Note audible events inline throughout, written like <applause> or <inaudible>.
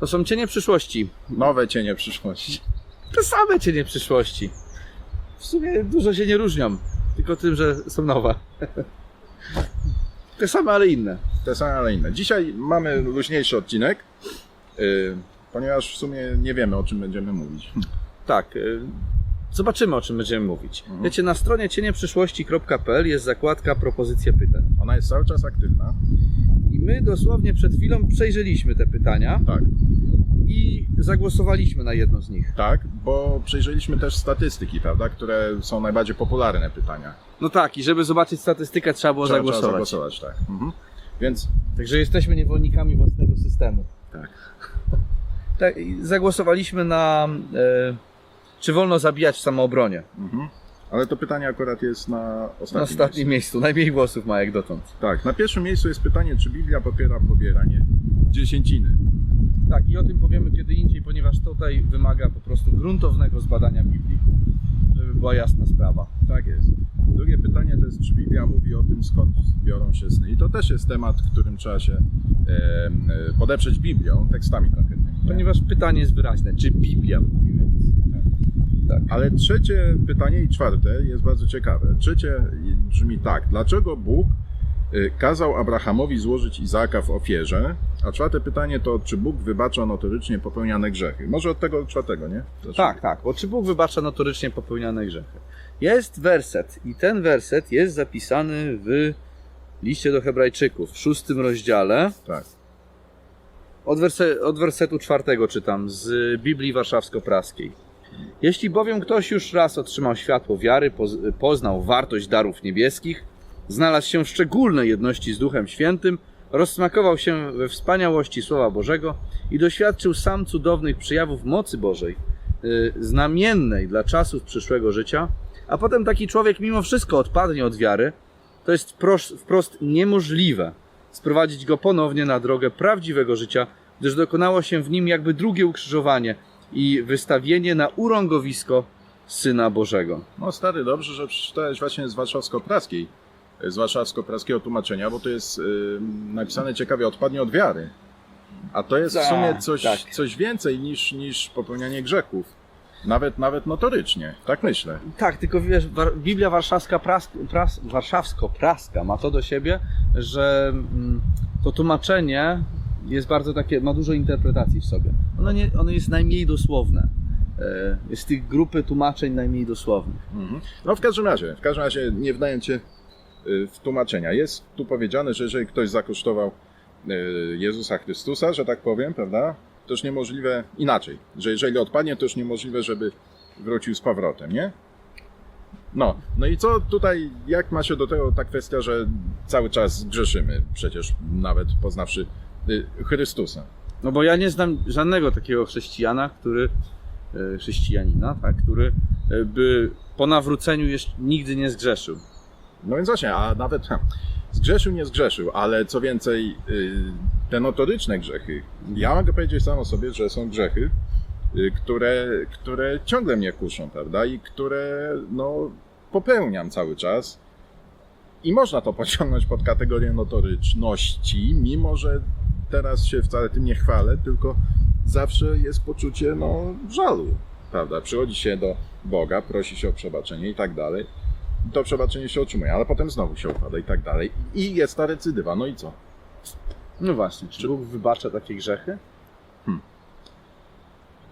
To są cienie przyszłości. Nowe cienie przyszłości. Te same cienie przyszłości. W sumie dużo się nie różnią. Tylko tym, że są nowe. Te same, ale inne. Te same, ale inne. Dzisiaj mamy luźniejszy odcinek, yy, ponieważ w sumie nie wiemy, o czym będziemy mówić. Tak. y, Zobaczymy, o czym będziemy mówić. Mhm. Wiecie, na stronie cienieprzeszłości.pl jest zakładka propozycje pytań. Ona jest cały czas aktywna. I my dosłownie przed chwilą przejrzeliśmy te pytania Tak, i zagłosowaliśmy na jedno z nich. tak, bo przejrzeliśmy też statystyki, prawda, które są najbardziej popularne pytania. No tak, i żeby zobaczyć statystykę, trzeba było Trzeba- zagłosować. Trzeba zagłosować, tak. Mhm. Więc Także jesteśmy niewolnikami własnego systemu. tak. Tak, i zagłosowaliśmy na e, czy wolno zabijać w samoobronie. Mhm. Ale to pytanie akurat jest na ostatnim, Na ostatnim miejscu. Najmniej głosów ma jak dotąd. miejscu. Tak, na pierwszym miejscu jest pytanie, czy Biblia popiera pobieranie dziesięciny. Tak, i o tym powiemy kiedy indziej, ponieważ tutaj wymaga po prostu gruntownego zbadania Biblii, żeby była jasna sprawa. Tak jest. Drugie pytanie to jest, czy Biblia mówi o tym, skąd biorą się sny. I to też jest temat, którym trzeba się e, podeprzeć Biblią, tekstami konkretnymi. nie? Ponieważ pytanie jest wyraźne, czy Biblia mówi. Tak. Ale trzecie pytanie i czwarte jest bardzo ciekawe. Trzecie brzmi tak. Dlaczego Bóg y, kazał Abrahamowi złożyć Izaaka w ofierze? A czwarte pytanie to, czy Bóg wybacza notorycznie popełniane grzechy? Może od tego czwartego, nie? Zacznijmy. Tak, tak, bo czy Bóg wybacza notorycznie popełniane grzechy? Jest werset i ten werset jest zapisany w liście do Hebrajczyków w szóstym rozdziale. Tak. Od, werse, od wersetu czwartego czytam z Biblii Warszawsko-Praskiej. Jeśli bowiem ktoś już raz otrzymał światło wiary, poz, poznał wartość darów niebieskich, znalazł się w szczególnej jedności z Duchem Świętym, rozsmakował się we wspaniałości Słowa Bożego i doświadczył sam cudownych przyjawów mocy Bożej, y, znamiennej dla czasów przyszłego życia, a potem taki człowiek mimo wszystko odpadnie od wiary, to jest wprost niemożliwe sprowadzić go ponownie na drogę prawdziwego życia, gdyż dokonało się w nim jakby drugie ukrzyżowanie i wystawienie na urągowisko Syna Bożego. No stary, dobrze, że przeczytałeś właśnie z warszawsko-praskiej, z warszawsko-praskiego tłumaczenia, bo to jest y, napisane ciekawie, odpadnie od wiary. A to jest w Tak, sumie coś, tak. coś więcej niż, niż popełnianie grzechów. Nawet, nawet notorycznie, tak myślę. Tak, tylko wiesz, War- Biblia Warszawska Pras, Pras, Warszawsko-Praska ma to do siebie, że mm, to tłumaczenie jest bardzo takie, ma dużo interpretacji w sobie. Ono, nie, ono jest najmniej dosłowne. E, Jest z tych grupy tłumaczeń najmniej dosłownych. Mhm. No w każdym razie, w każdym razie nie wdając się y, w tłumaczenia. Jest tu powiedziane, że jeżeli ktoś zakosztował y, Jezusa Chrystusa, że tak powiem, prawda, to już niemożliwe inaczej. Że jeżeli odpadnie, to już niemożliwe, żeby wrócił z powrotem, nie? No, no i co tutaj, jak ma się do tego ta kwestia, że cały czas grzeszymy, przecież nawet poznawszy y, Chrystusa. No bo ja nie znam żadnego takiego chrześcijana, który e, chrześcijanina, tak, który e, by po nawróceniu jeszcze nigdy nie zgrzeszył. No więc właśnie, a nawet ha, zgrzeszył, nie zgrzeszył, ale co więcej, y, te notoryczne grzechy. Ja mogę powiedzieć sam o sobie, że są grzechy, y, które, które ciągle mnie kuszą, prawda? I które no, popełniam cały czas. I można to pociągnąć pod kategorię notoryczności, mimo że teraz się wcale tym nie chwalę, tylko zawsze jest poczucie no, żalu, prawda? Przychodzi się do Boga, prosi się o przebaczenie i tak dalej to przebaczenie się otrzymuje, ale potem znowu się upada i tak dalej. I jest ta recydywa, no i co? No właśnie, czy Bóg wybacza takie grzechy? Hmm.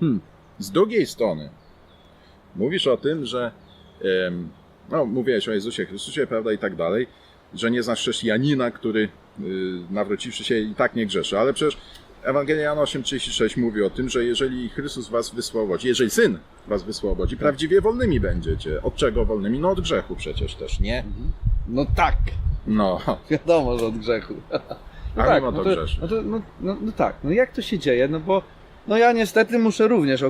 Hmm. Z drugiej strony, mówisz o tym, że no, mówiłeś o Jezusie Chrystusie, prawda, i tak dalej, że nie znasz chrześcijanina, który y, nawróciwszy się i tak nie grzeszy, ale przecież Ewangelia Jana 8,36 mówi o tym, że jeżeli Chrystus was wysłobodzi, jeżeli Syn was wysłobodzi, prawdziwie wolnymi będziecie. Od czego wolnymi? No od grzechu przecież też, nie? No tak, No, <laughs> wiadomo, że od grzechu. <laughs> No A tak, mimo no to grzeszy. no, to, no, no, no tak, no jak to się dzieje? No bo no ja niestety muszę również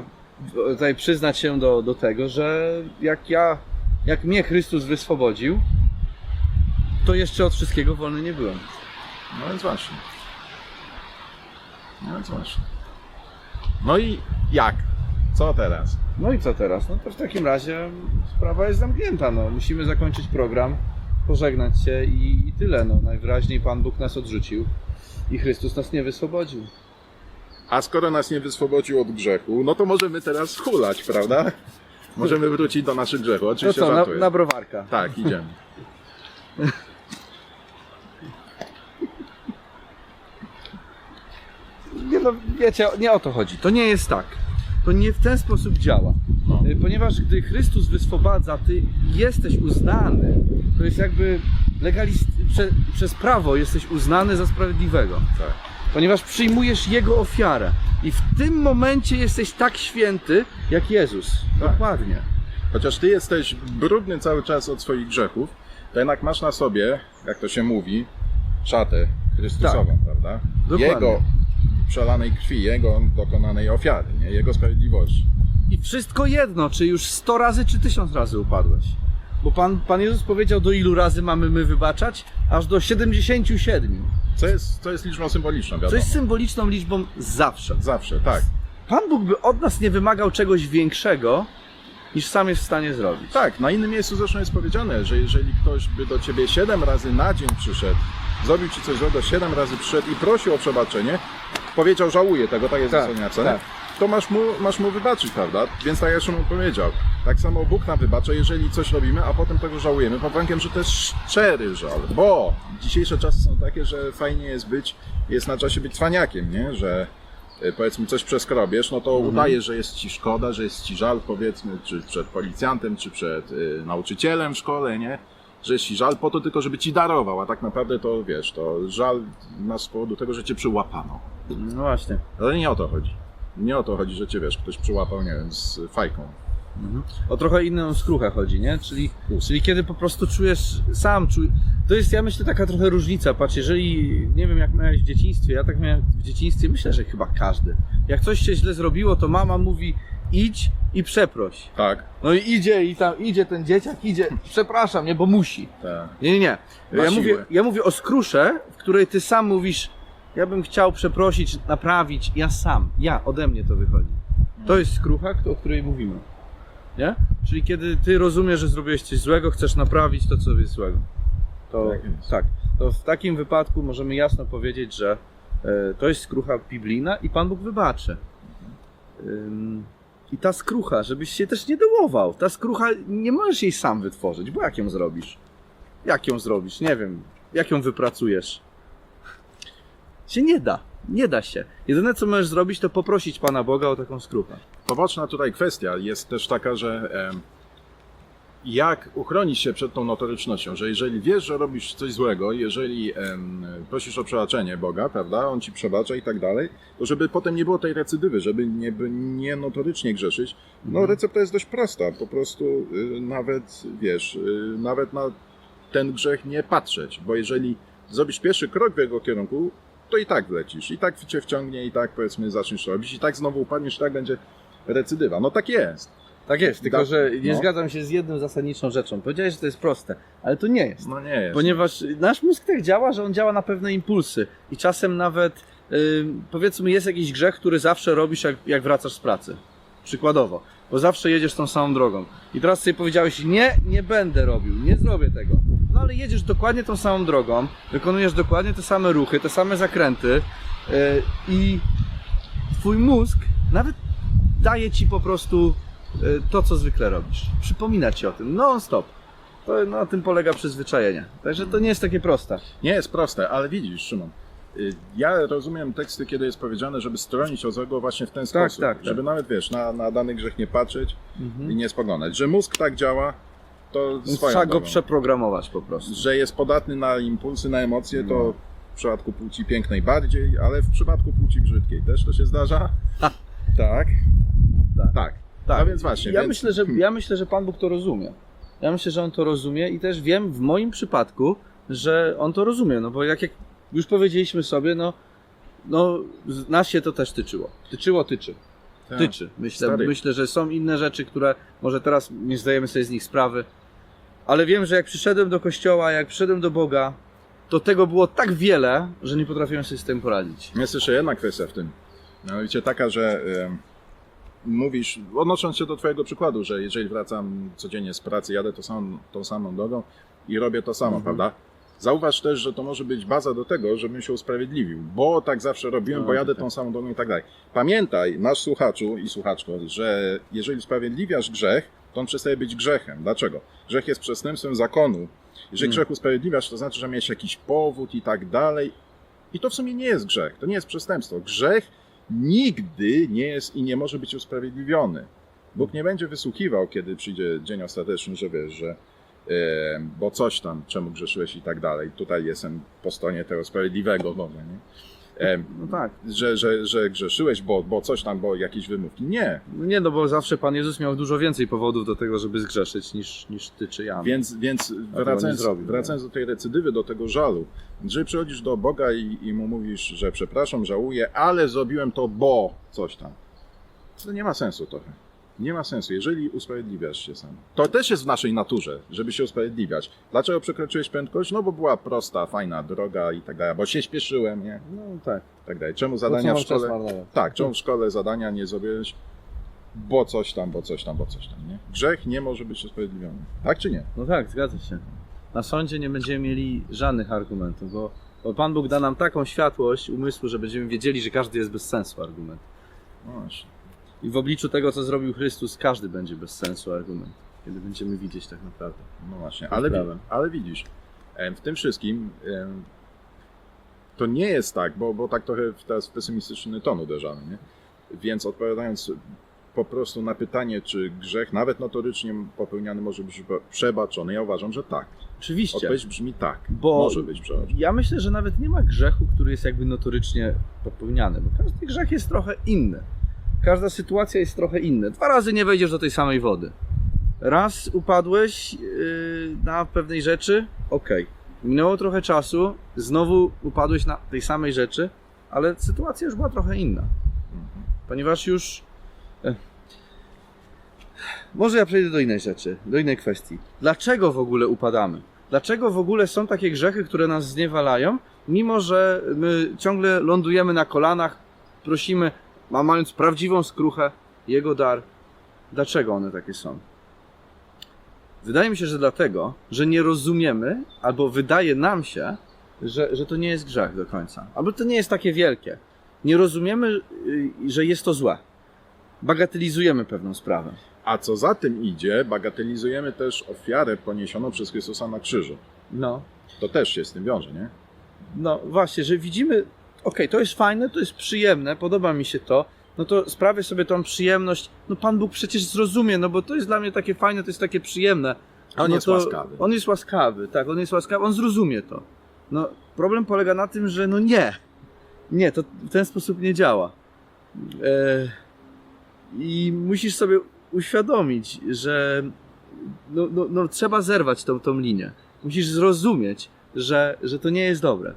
tutaj przyznać się do, do tego, że jak ja, jak mnie Chrystus wyswobodził, to jeszcze od wszystkiego wolny nie byłem. No więc właśnie. No więc właśnie. No i jak? Co teraz? No i co teraz? No to w takim razie sprawa jest zamknięta. No. Musimy zakończyć program, pożegnać się i, i tyle. No. Najwyraźniej Pan Bóg nas odrzucił i Chrystus nas nie wyswobodził. A skoro nas nie wyswobodził od grzechu, no to możemy teraz hulać, prawda? Możemy wrócić do naszych grzechów. To Oczywiście co, na, żartuję. na browarka. Tak, idziemy. <laughs> Nie, no, wiecie, nie o to chodzi. To nie jest tak. To nie w ten sposób działa. No. Y, Ponieważ gdy Chrystus wyswobadza, ty jesteś uznany. To jest jakby legalist... Prze... przez prawo jesteś uznany za sprawiedliwego. Tak. Ponieważ przyjmujesz Jego ofiarę. I w tym momencie jesteś tak święty, jak Jezus. Tak. Dokładnie. Chociaż ty jesteś brudny cały czas od swoich grzechów, to jednak masz na sobie, jak to się mówi, szatę Chrystusową, prawda? Tak. Dokładnie. Jego przelanej krwi, Jego dokonanej ofiary, nie? Jego sprawiedliwości. I wszystko jedno, czy już 100 razy, czy 1000 razy upadłeś. Bo Pan, Pan Jezus powiedział, do ilu razy mamy my wybaczać? Aż do 77. Co jest, co jest liczbą symboliczną, Co wiadomo. jest symboliczną liczbą zawsze. Zawsze, tak. Pan Bóg by od nas nie wymagał czegoś większego, niż sam jest w stanie zrobić. Tak, na innym miejscu zresztą jest powiedziane, że jeżeli ktoś by do ciebie 7 razy na dzień przyszedł, zrobił ci coś złego, 7 razy przyszedł i prosił o przebaczenie, powiedział żałuję tego, tak jest Tak, Zasoniace, tak. To masz mu, masz mu wybaczyć, prawda? Więc tak jak Szymon powiedział, tak samo Bóg nam wybacza, jeżeli coś robimy, a potem tego żałujemy, pod warunkiem, że to jest szczery żal, bo dzisiejsze czasy są takie, że fajnie jest być, jest na czasie być cwaniakiem, nie? Że e, powiedzmy coś przeskrobiesz, no to udajesz, że jest ci szkoda, że jest ci żal, powiedzmy, czy przed policjantem, czy przed y, nauczycielem w szkole, nie? Że jest ci żal po to tylko, żeby ci darował, a tak naprawdę to wiesz, to żal masz z powodu tego, że cię przyłapano. No właśnie. Ale nie o to chodzi. Nie o to chodzi, że cię wiesz, ktoś przyłapał, nie wiem, z fajką. O trochę inną skruchę chodzi, nie? Czyli, czyli kiedy po prostu czujesz, sam czuj... To jest, ja myślę, taka trochę różnica. Patrz, jeżeli, nie wiem jak miałeś w dzieciństwie, ja tak miałem w dzieciństwie, myślę, że chyba każdy. Jak coś się źle zrobiło, to mama mówi idź i przeproś. Tak, No i idzie i tam idzie ten dzieciak, idzie, <laughs> przepraszam, nie, bo musi. tak. Nie, nie, nie. Ja mówię, ja mówię o skrusze, w której ty sam mówisz, ja bym chciał przeprosić, naprawić, ja sam, ja, ode mnie to wychodzi. To jest skrucha, o której mówimy. Nie? Czyli kiedy ty rozumiesz, że zrobiłeś coś złego, chcesz naprawić to, co jest złego. To Tak jest. tak. To w takim wypadku możemy jasno powiedzieć, że e, to jest skrucha biblijna i Pan Bóg wybaczy. Ym, I ta skrucha, żebyś się też nie dołował. Ta skrucha, nie możesz jej sam wytworzyć, bo jak ją zrobisz? Jak ją zrobisz? Nie wiem. Jak ją wypracujesz? Się nie da. Nie da się. Jedyne co możesz zrobić, to poprosić Pana Boga o taką skruchę. Poboczna tutaj kwestia jest też taka, że em, jak uchronić się przed tą notorycznością, że jeżeli wiesz, że robisz coś złego, jeżeli em, prosisz o przebaczenie Boga, prawda, On ci przebacza i tak dalej, to żeby potem nie było tej recydywy, żeby nie, by nie notorycznie grzeszyć, no recepta jest dość prosta, po prostu y, nawet, wiesz, y, nawet na ten grzech nie patrzeć, bo jeżeli zrobisz pierwszy krok w jego kierunku, to i tak wlecisz, i tak cię wciągnie, i tak powiedzmy zaczniesz robić, i tak znowu upadniesz, i tak będzie recydywa. No tak jest. Tak jest, tylko Da- że nie no. zgadzam się z jedną zasadniczą rzeczą. Powiedziałeś, że to jest proste, ale to nie jest. No nie jest. Ponieważ nasz mózg tak działa, że on działa na pewne impulsy i czasem nawet y, powiedzmy jest jakiś grzech, który zawsze robisz jak, jak wracasz z pracy. Przykładowo, bo zawsze jedziesz tą samą drogą. I teraz sobie powiedziałeś, nie, nie będę robił, nie zrobię tego. No ale jedziesz dokładnie tą samą drogą, wykonujesz dokładnie te same ruchy, te same zakręty y, i twój mózg nawet daje ci po prostu y, to, co zwykle robisz. Przypomina ci o tym non-stop. To na tym polega przyzwyczajenie. Także to nie jest takie proste. Nie jest proste, ale widzisz, Szymon. y, Ja rozumiem teksty, kiedy jest powiedziane, żeby stronić od złego właśnie w ten Tak, sposób. tak, tak. Żeby nawet, wiesz, na, na dany grzech nie patrzeć Mhm. i nie spoglądać. Że mózg tak działa, to swoją trzeba go drogą. przeprogramować po prostu. Że jest podatny na impulsy, na emocje, to No. w przypadku płci pięknej bardziej, ale w przypadku płci brzydkiej też to się zdarza. Ha. Tak. Tak. Tak. Tak. No więc właśnie. Ja, więc... myślę, że, ja myślę, że Pan Bóg to rozumie. Ja myślę, że On to rozumie i też wiem w moim przypadku, że On to rozumie. No bo jak, jak już powiedzieliśmy sobie, no, no nas się to też tyczyło. Tyczyło, tyczy. Tak. Tyczy. Myślę, Stary. myślę, że są inne rzeczy, które może teraz nie zdajemy sobie z nich sprawy. Ale wiem, że jak przyszedłem do kościoła, jak przyszedłem do Boga, to tego było tak wiele, że nie potrafiłem sobie z tym poradzić. Jest jeszcze jedna kwestia w tym. Mianowicie taka, że em, mówisz, odnosząc się do Twojego przykładu, że jeżeli wracam codziennie z pracy, jadę to sam, tą samą drogą i robię to samo, Mhm. prawda? Zauważ też, że to może być baza do tego, żebym się usprawiedliwił, bo tak zawsze robiłem, No, bo jadę tak. tą samą drogą i tak dalej. Pamiętaj, nasz słuchaczu i słuchaczko, że jeżeli usprawiedliwiasz grzech, to on przestaje być grzechem. Dlaczego? Grzech jest przestępstwem zakonu. Jeżeli Mm. grzech usprawiedliwiasz, to znaczy, że miałeś jakiś powód i tak dalej. I to w sumie nie jest grzech, to nie jest przestępstwo. Grzech nigdy nie jest i nie może być usprawiedliwiony. Bóg nie będzie wysłuchiwał, kiedy przyjdzie dzień ostateczny, że wiesz, że bo coś tam, czemu grzeszyłeś i tak dalej. Tutaj jestem po stronie tego sprawiedliwego Boga, nie? No tak. że, że, że grzeszyłeś, bo, bo coś tam, bo jakieś wymówki. Nie. No nie, no bo zawsze Pan Jezus miał dużo więcej powodów do tego, żeby zgrzeszyć niż, niż ty czy ja. Więc, więc wracając, zrobił, wracając do tej recydywy, do tego żalu, jeżeli przychodzisz do Boga i, i mu mówisz, że przepraszam, żałuję, ale zrobiłem to, bo coś tam, to nie ma sensu trochę. Nie ma sensu, jeżeli usprawiedliwiasz się sam. To też jest w naszej naturze, żeby się usprawiedliwiać. Dlaczego przekroczyłeś prędkość? No bo była prosta, fajna droga i tak dalej, bo się śpieszyłem, nie? No tak. Tak dalej. Czemu Zadania w szkole... Tak, czemu w szkole zadania nie zrobiłeś, bo coś tam, bo coś tam, bo coś tam, nie? Grzech nie może być usprawiedliwiony. Tak czy nie? No tak, zgadza się. Na sądzie nie będziemy mieli żadnych argumentów, bo, bo Pan Bóg da nam taką światłość umysłu, że będziemy wiedzieli, że każdy jest bez sensu argument. No właśnie. I w obliczu tego, co zrobił Chrystus, każdy będzie bez sensu argument, kiedy będziemy widzieć tak naprawdę. No właśnie, ale, prawda. ale widzisz, w tym wszystkim to nie jest tak, bo, bo tak trochę w teraz w pesymistyczny ton uderzamy, nie? Więc odpowiadając po prostu na pytanie, czy grzech, nawet notorycznie popełniany, może być przebaczony, ja uważam, że tak. Oczywiście. Odpowiedź brzmi tak, Bo- może być przebaczony. Ja myślę, że nawet nie ma grzechu, który jest jakby notorycznie popełniany, bo każdy grzech jest trochę inny. Każda sytuacja jest trochę inna. Dwa razy nie wejdziesz do tej samej wody. Raz upadłeś yy, na pewnej rzeczy, okej. Minęło trochę czasu, znowu upadłeś na tej samej rzeczy, ale sytuacja już była trochę inna. Ponieważ już. e, Może ja przejdę do innej rzeczy, do innej kwestii. Dlaczego w ogóle upadamy? Dlaczego w ogóle są takie grzechy, które nas zniewalają, mimo że my ciągle lądujemy na kolanach, prosimy, a mając prawdziwą skruchę, Jego dar? Dlaczego one takie są? Wydaje mi się, że dlatego, że nie rozumiemy, albo wydaje nam się, że, że to nie jest grzech do końca. Albo to nie jest takie wielkie. Nie rozumiemy, y, że jest to złe. Bagatelizujemy pewną sprawę. A co za tym idzie, bagatelizujemy też ofiarę poniesioną przez Chrystusa na krzyżu. No, To też się z tym wiąże, nie? no właśnie, że widzimy, okej, to jest fajne, to jest przyjemne, podoba mi się to, no to sprawię sobie tą przyjemność. No Pan Bóg przecież zrozumie, no bo to jest dla mnie takie fajne, to jest takie przyjemne. A on no jest łaskawy. On jest łaskawy, tak, on jest łaskawy, on zrozumie to. No, problem polega na tym, że no nie, nie, to w ten sposób nie działa. E, I musisz sobie uświadomić, że no, no, no, trzeba zerwać tą, tą linię. Musisz zrozumieć, że, że to nie jest dobre.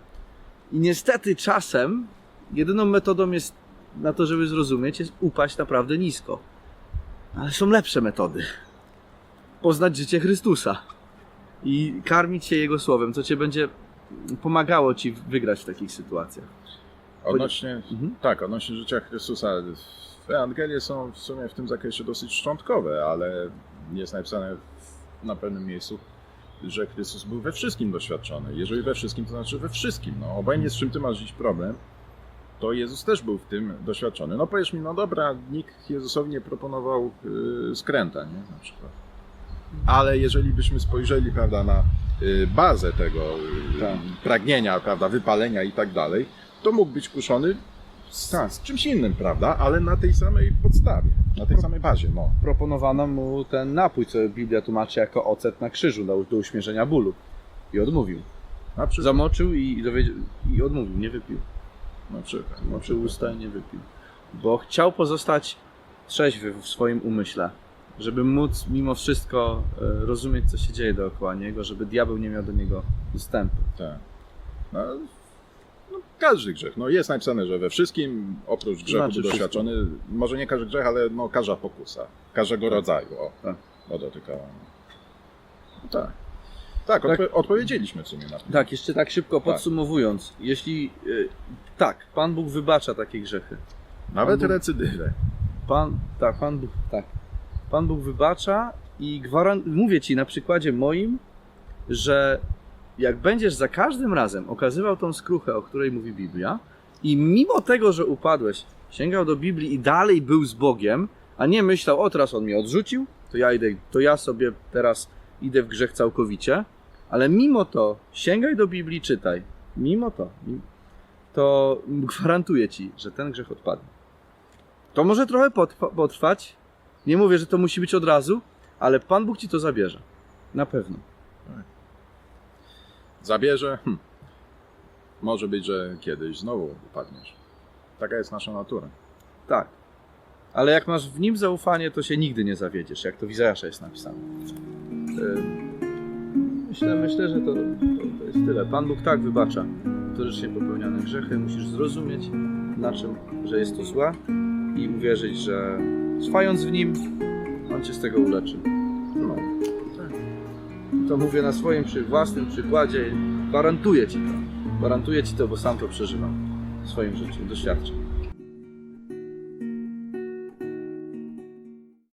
I niestety czasem jedyną metodą jest na to, żeby zrozumieć, jest upaść naprawdę nisko. Ale są lepsze metody. Poznać życie Chrystusa i karmić się Jego słowem, co cię będzie pomagało ci wygrać w takich sytuacjach. Odnośnie, Mhm. tak, odnośnie życia Chrystusa. Ewangelie są w sumie w tym zakresie dosyć szczątkowe, ale jest napisane w- na pewnym miejscu, że Chrystus był we wszystkim doświadczony. Jeżeli we wszystkim, to znaczy we wszystkim. No, obojętnie z czym ty masz dziś problem, to Jezus też był w tym doświadczony. No powiesz mi, no dobra, nikt Jezusowi nie proponował y, skręta, nie? Na przykład. Ale jeżeli byśmy spojrzeli, prawda, na y, bazę tego y, Tak. pragnienia, prawda, wypalenia i tak dalej, to mógł być kuszony Tak. z czymś innym, prawda, ale na tej samej podstawie, na tej samej bazie, no. Proponowano mu ten napój, co Biblia tłumaczy jako ocet na krzyżu do, do uśmierzenia bólu. I odmówił. Na przykład. Zamoczył i, dowiedział, i odmówił, nie wypił. Na przykład. Zamoczył usta i nie wypił. Bo chciał pozostać trzeźwy w swoim umyśle. Żeby móc mimo wszystko e, rozumieć, co się dzieje dookoła niego, żeby diabeł nie miał do niego dostępu. Tak. No, każdy grzech. No, jest napisane, że we wszystkim, oprócz grzechu Znaczy doświadczony, może nie każdy grzech, ale no, każda pokusa. Każdego rodzaju. O, Tak. o dotykała. No, tak. Tak, Tak. odpo- odpowiedzieliśmy w sumie na to. Tak, jeszcze tak szybko podsumowując. Jeśli. e, tak, Pan Bóg wybacza takie grzechy. Nawet Bóg- recydywę. Pan, tak, Pan Bóg, tak. Pan Bóg wybacza i gwarant, mówię Ci na przykładzie moim, że jak będziesz za każdym razem okazywał tą skruchę, o której mówi Biblia, i mimo tego, że upadłeś, sięgał do Biblii i dalej był z Bogiem, a nie myślał, o teraz on mnie odrzucił, to ja idę, to ja sobie teraz idę w grzech całkowicie, ale mimo to sięgaj do Biblii, czytaj. Mimo to, to gwarantuję ci, że ten grzech odpadnie. To może trochę potrwa- potrwać. Nie mówię, że to musi być od razu, ale Pan Bóg ci to zabierze. Na pewno. Zabierze. Hm. Może być, że kiedyś znowu upadniesz. Taka jest nasza natura. Tak. Ale jak masz w nim zaufanie, to się nigdy nie zawiedziesz, jak to w Izajasza jest napisane. Ym, Myślę, myślę że to, to, to jest tyle. Pan Bóg tak wybacza notorycznie popełniane grzechy. Musisz zrozumieć, na czym, że jest to złe i uwierzyć, że trwając w nim, On cię z tego uleczy. To mówię na swoim przy, własnym przykładzie. Gwarantuję ci to. Gwarantuję ci to, bo sam to przeżywam w swoim życiu, doświadczam.